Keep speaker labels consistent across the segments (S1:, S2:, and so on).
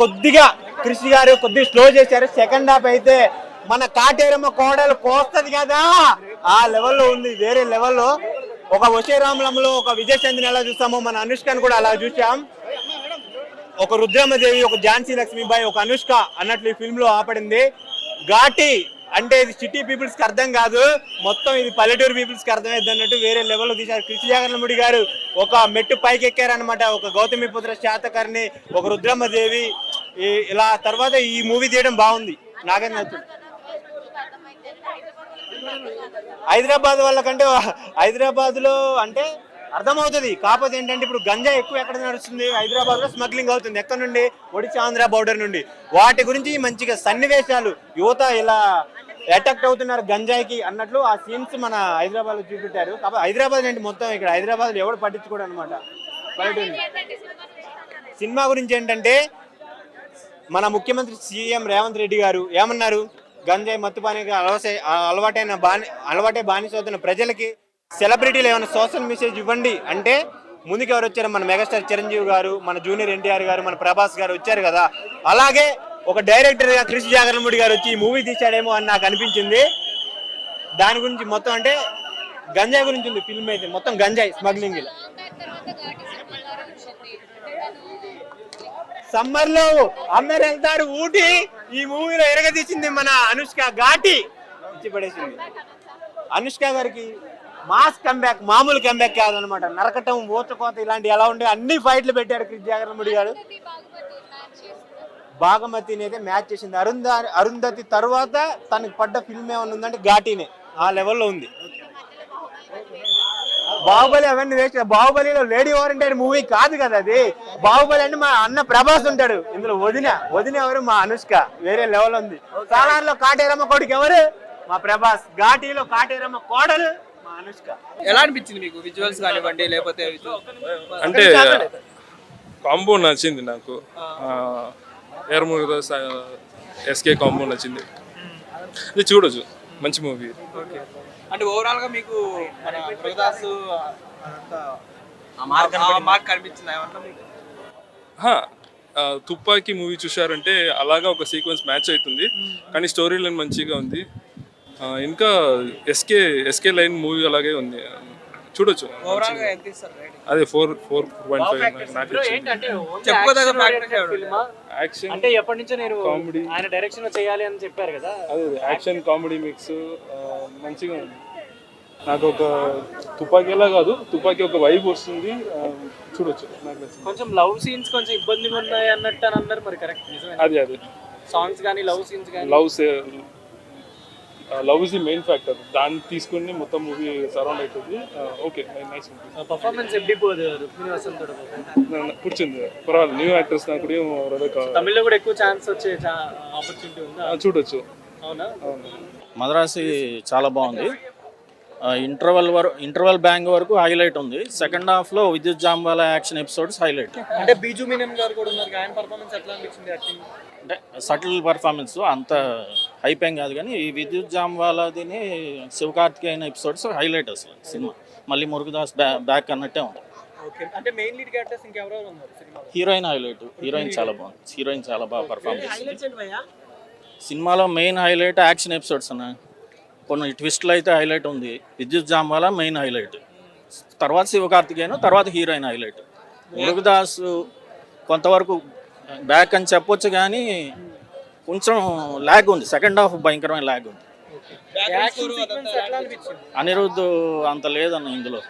S1: కొద్దిగా కృషి గారు కొద్దిగా స్లో చేశారు. సెకండ్ హాఫ్ అయితే మన కాటేరమ్మ కోడలు కోస్తుంది కదా. ఆ లెవెల్లో ఉంది వేరే లెవెల్లో. ఒక వశీరామలంలో ఒక విజయ్ చంద్రని ఎలా చూస్తామో మన అనుష్కని కూడా అలా చూసాం ఒక రుద్రమ్మదేవి ఒక ఝాన్సీ లక్ష్మీబాయి ఒక అనుష్క అన్నట్లు ఈ ఫిల్మ్లో ఆపడింది. ఘాటి అంటే ఇది సిటీ పీపుల్స్కి అర్థం కాదు. మొత్తం ఇది పల్లెటూరు పీపుల్స్కి అర్థమైంది అన్నట్టు వేరే లెవెల్లో తీశారు. కృషి జగన్మూడి గారు ఒక మెట్టు పైకి ఎక్కారనమాట ఒక గౌతమి పుత్ర శాతకర్ణి ఒక రుద్రమ్మదేవి ఇలా తర్వాత ఈ మూవీ తీయడం బాగుంది. నాకైతే హైదరాబాద్ వాళ్ళకంటే హైదరాబాద్లో అంటే అర్థమవుతుంది. కాకపోతే ఏంటంటే ఇప్పుడు గంజా ఎక్కువ ఎక్కడ నడుస్తుంది? హైదరాబాద్లో స్మగ్లింగ్ అవుతుంది. ఎక్కడ నుండి? ఒడిశా ఆంధ్ర బోర్డర్ నుండి. వాటి గురించి మంచిగా సన్నివేశాలు యువత ఇలా అటాక్ట్ అవుతున్నారు గంజాయికి అన్నట్లు ఆ సీన్స్ మన హైదరాబాద్లో చూపెట్టారు. కాబట్టి హైదరాబాద్ ఏంటి మొత్తం ఇక్కడ? హైదరాబాద్లో ఎవడు పట్టించుకోడు అనమాట సినిమా గురించి ఏంటంటే మన ముఖ్యమంత్రి సీఎం రేవంత్ రెడ్డి గారు ఏమన్నారు? గంజాయి మత్తుపానికి అలవాసే అలవాటైన బాని అలవాటే బానిసవుతున్న ప్రజలకి సెలబ్రిటీలు ఏమైనా సోషల్ మెసేజ్ ఇవ్వండి అంటే ముందుకు ఎవరు వచ్చారు మన మెగాస్టార్ చిరంజీవి గారు మన జూనియర్ ఎన్టీఆర్ గారు మన ప్రభాస్ గారు వచ్చారు కదా. అలాగే ఒక డైరెక్టర్గా కృషి జాగరణముడి గారు వచ్చి ఈ మూవీ తీశాడేమో అని నాకు అనిపించింది. దాని గురించి మొత్తం అంటే గంజాయి గురించి ఉంది ఫిల్మ్ అయితే మొత్తం గంజాయి స్మగ్లింగ్ సమ్మర్లో అందరు వెళ్తారు ఊటీ ఈ మూవీలో ఎరగదీసింది మన అనుష్క ఘాటి. ఇచ్చి పడేసింది. అనుష్క గారికి మాస్ కంబ్యాక్ మామూలు కంబ్యాక్ కాదనమాట. నరకటం ఊచకోత ఇలాంటి ఎలా ఉండే అన్ని ఫైట్లు పెట్టారు కృష్ణ జాగరణముడి గారు. బాగమతిని అయితే మ్యాచ్ చేసింది. అరుంధ అరుంధతి తర్వాత తనకి పడ్డ ఫిల్మ్ ఏమన్నా ఉందంటే ఘాటీనే. ఆ లెవెల్లో ఉంది. బాహుబలి అవన్నీ వేస్ట్ బాహుబలిలో లేడీ ఓరియంటెడ్ మూవీ కాదు కదా అది. బాహుబలి అంటే మా అన్న ప్రభాస్ ఉంటాడు. ఇందులో వదిన వదిన ఎవరు? మా అనుష్క. వేరే లెవెల్ ఉంది. సాలార్లో కాటేరమ్మ కొడుకు ఎవరు? మా ప్రభాస్. ఘాటీలో కాటేరమ్మ కోడలు.
S2: ఎలా అనిపించింది మీకు విజువల్స్ కానివ్వండి లేకపోతే?
S3: అంటే కాంబో నచ్చింది నాకు. ఎయిర్ మురుగదాస్ ఎస్కే కాంబో నచ్చింది. ఇది చూడొచ్చు. మంచి మూవీ
S2: ఓకే. అంటే ఓవరాల్గా మీకు మార్క్ కనిపించింది?
S3: తుపాకీ మూవీ చూశారంటే అలాగా ఒక సీక్వెన్స్ మ్యాచ్ అవుతుంది. కానీ స్టోరీ లైన్ మంచిగా ఉంది. ఇంకా ఎస్కే ఎస్కే లైన్ మూవీ అలాగే ఉంది. చూడొచ్చు. అదే ఫోర్ ఫోర్ పాయింట్ ఫైవ్
S4: అంటే ఎప్పటి నుంచో నేను. ఆయన డైరెక్షన్ చేయాలి అని చెప్పారు కదా.
S3: అదే యాక్షన్ కామెడీ మిక్స్ మంచిగా ఉంది. నాకు ఒక తుపాకీలా కాదు తుపాకీ ఒక వైబ్ వస్తుంది. చూడొచ్చు.
S4: కొంచెం లవ్ సీన్స్ కొంచెం ఇబ్బందిగా ఉన్నాయి అన్నట్టు అని అన్నారు మరి కరెక్ట్ నిజమే
S3: అదే అదే.
S4: సాంగ్స్ కానీ లవ్ సీన్స్ కానీ.
S3: Love love is the main factor దాన్ని తీసుకుని మొత్తం మూవీ సరౌండ్ అవుతుంది ఓకే నైస్
S4: పర్ఫార్మెన్స్ ఎప్పుడు
S3: కూర్చుంది. పర్వాలేదు న్యూ యాక్టర్స్ నాకు
S4: తమిళ్ళో కూడా ఎక్కువ ఛాన్స్ వచ్చే ఆపర్చునిటీ ఉంది?
S3: చూడొచ్చు.
S4: అవునా?
S5: మద్రాసి చాలా బాగుంది. Uh, ఇంటర్వెల్ వరకు ఇంటర్వెల్ బ్యాంగ్ వరకు హైలైట్ ఉంది. సెకండ్ హాఫ్లో విద్యుత్ జాంబాల యాక్షన్ ఎపిసోడ్స్ హైలైట్
S4: అంటే బీజు మీనం గారు కూడా ఉన్నారు ఆయన పర్ఫార్మెన్స్ ఎట్లా అనిపించింది
S5: అంటే సటిల్ పర్ఫార్మెన్స్ అంత ఏం కాదు కానీ ఈ విద్యుత్ జాంబాలదిని శివకార్తికేయన్ ఎపిసోడ్స్ హైలైట్ అసలు సినిమా. మళ్ళీ మురుగదాస్ బ్యా బ్యాక్ అన్నట్టే ఉంది
S4: ఓకే. అంటే మెయిన్ లీడ్ క్యారెక్టర్స్ ఇంకెవరెవరు ఉన్నారు
S5: హీరోయిన్ హైలైట్ హీరోయిన్ చాలా బాగుంది. హీరోయిన్ చాలా బాగా చేసింది.
S4: భయ్యా?
S5: సినిమాలో మెయిన్ హైలైట్ యాక్షన్ ఎపిసోడ్స్ అన్న. కొన్ని ట్విస్ట్లు అయితే హైలైట్ ఉంది. విద్యుత్ జాంబాల మెయిన్ హైలైట్ తర్వాత శివకార్తికేయన్ తర్వాత హీరోయిన్ హైలైట్ మురుగదాస్ కొంతవరకు బ్యాక్ అని చెప్పొచ్చు కానీ కొంచెం ల్యాగ్ ఉంది. సెకండ్ హాఫ్ భయంకరమైన ల్యాగ్ ఉంది. అనిరుద్ధ్ అంత లేదన్న ఇందులో.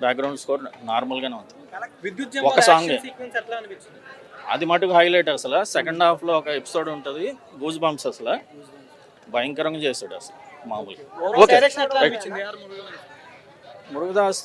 S5: బ్యాక్గ్రౌండ్ స్కోర్ నార్మల్గానే ఉంది. ఒక
S4: అనిపించింది?
S5: అది మటుకు హైలైట్ అసలు. సెకండ్ హాఫ్లో ఒక ఎపిసోడ్ ఉంటుంది. గూజ్ బంప్స్ అసలు. భయంకరంగా చేస్తాడు అసలు మామూలుగా. ఓకే మురుగదాస్